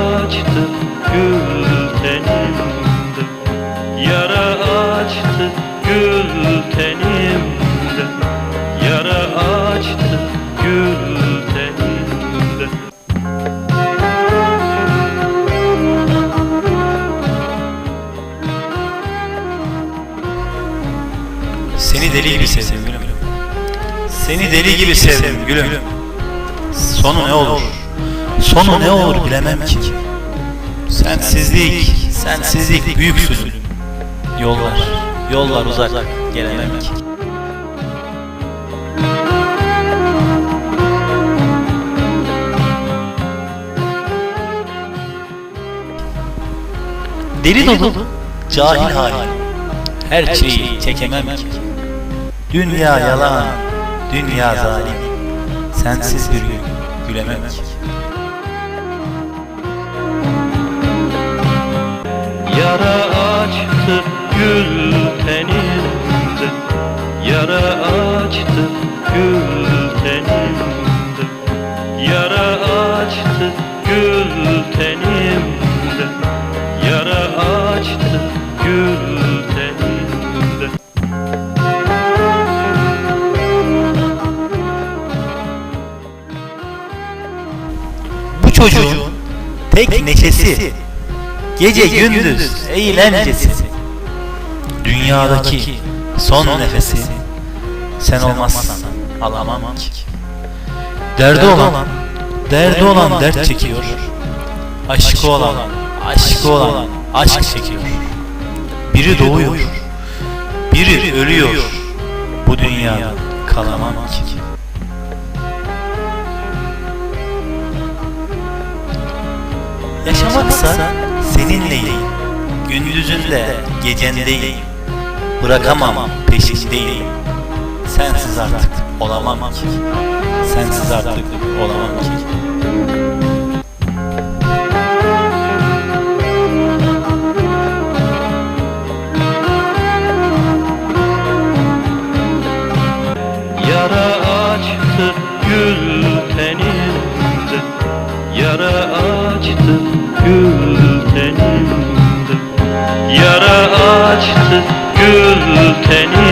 açtı gül tenimde Yara açtı gül tenimde Yara açtı gül Seni deli gibi sevdim gülüm. Seni deli gibi sevdim gülüm. Sonu ne olur? Sonu ne olur bilemem ki. Sensizlik, sensizlik büyük zulüm. Yollar, yollar uzak, gelemem ki. Deli dolu, cahil halim. Her şeyi çekemem ki. Dünya yalan, dünya zalim. Sensiz bir gün gülemem ki. Yara açtı gül teninde. Yara açtı gül teninde. Yara açtı gül teninde. Yara açtı gül teninde. Bu çocuğun tek neşesi, gece gündüz eğlencesi. Dünyadaki son nefesi, sen olmazsan alamam ki. Derdi olan, derdi olan dert çekiyor. Aşkı olan, aşkı olan aşk çekiyor. Biri doğuyor, biri ölüyor. Bu dünyada kalamam ki. Yaşamaksa seninleyim. Gündüzünde gecendeyim. Bırakamam peşindeyim. Sensiz artık olamam ki. Sensiz artık olamam ki. Yara açtı gül teninde Yara açtı gül Yara açtı gül teninde